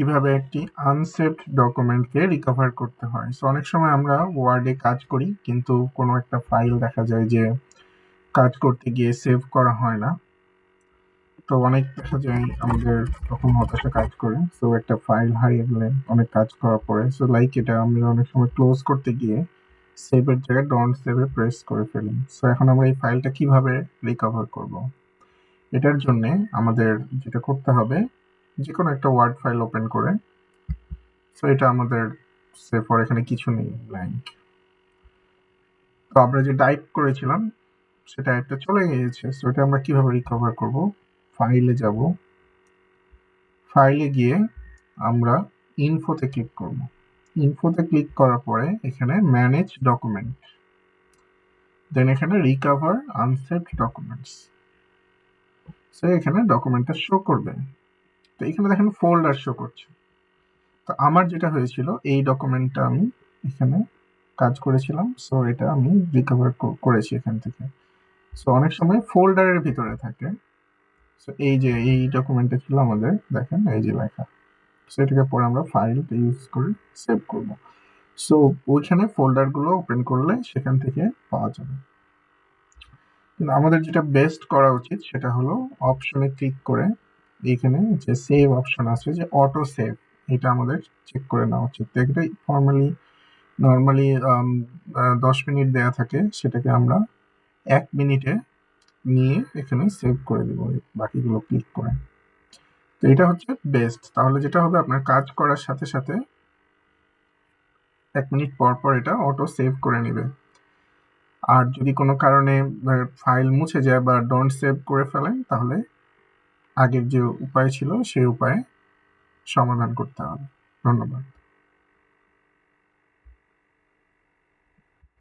কীভাবে একটি আনসেভড ডকুমেন্টকে রিকভার করতে হয়? সো অনেক সময় আমরা ওয়ার্ডে কাজ করি, কিন্তু কোনো একটা ফাইল দেখা যায় যে কাজ করতে গিয়ে সেভ করা হয় না। তো অনেক দেখা যায় আমাদের তখন হতাশা কাজ করে। সো একটা ফাইল হারিয়ে গেলে অনেক কাজ করার পরে সো লাইক এটা আমরা অনেক সময় ক্লোজ করতে গিয়ে সেভের জায়গায় ডন্ট সেভে প্রেস করে ফেলি। সো এখন আমরা এই ফাইলটা কীভাবে রিকভার করব? এটার জন্য আমাদের যেটা করতে হবে যে কোনো একটা ওয়ার্ড ফাইল ওপেন করে। সো এটা আমাদের সেভ ফর এখানে কিছু নেই ব্ল্যাঙ্ক তো আমরা যে টাইপ করেছিলাম, সে টাইপটা চলে গিয়েছে। সো এটা আমরা কীভাবে রিকভার করব? ফাইলে যাব। ফাইলে গিয়ে আমরা ইনফোতে ক্লিক করব। ইনফোতে ক্লিক করার পরে এখানে ম্যানেজ ডকুমেন্ট দেন এখানে রিকভার আনসেভড ডকুমেন্টস সো এখানে ডকুমেন্টটা শো করবে। তো এখানে দেখেন ফোল্ডার শো করছে। তো আমার যেটা হয়েছিল, এই ডকুমেন্টটা আমি এখানে কাজ করেছিলাম। সো এটা আমি রিকভার করেছি এখান থেকে। সো অনেক সময় ফোল্ডারের ভিতরে থাকে। সো এই যে, এই ডকুমেন্টটা ছিল আমাদের, দেখেন এই যে লেখা। সো এটাকে পরে আমরা ফাইল ইউজ করে সেভ করব। সো ওইখানে ফোল্ডারগুলো ওপেন করলে সেখান থেকে পাওয়া যাবে। কিন্তু আমাদের যেটা বেস্ট করা উচিত সেটা হলো অপশনে ক্লিক করে এইখানে যে সেভ অপশন আছে যে অটো সেভ এটা আমাদের চেক করে নেওয়া উচিত। তো এটা ফর্মালি নর্মালি দশ মিনিট দেয়া থাকে, সেটাকে আমরা এক মিনিটে নিয়ে এখানে সেভ করে দেবো বাকিগুলো ক্লিক করে। তো এটা হচ্ছে বেস্ট তাহলে যেটা হবে, আপনার কাজ করার সাথে সাথে এক মিনিট পর পর এটা অটো সেভ করে নেবে। আর যদি কোনো কারণে ফাইল মুছে যায় বা ডোন্ট সেভ করে ফেলেন, তাহলে আগের যে উপায় ছিল সেই উপায়ে সমাধান করতে হবে। ধন্যবাদ।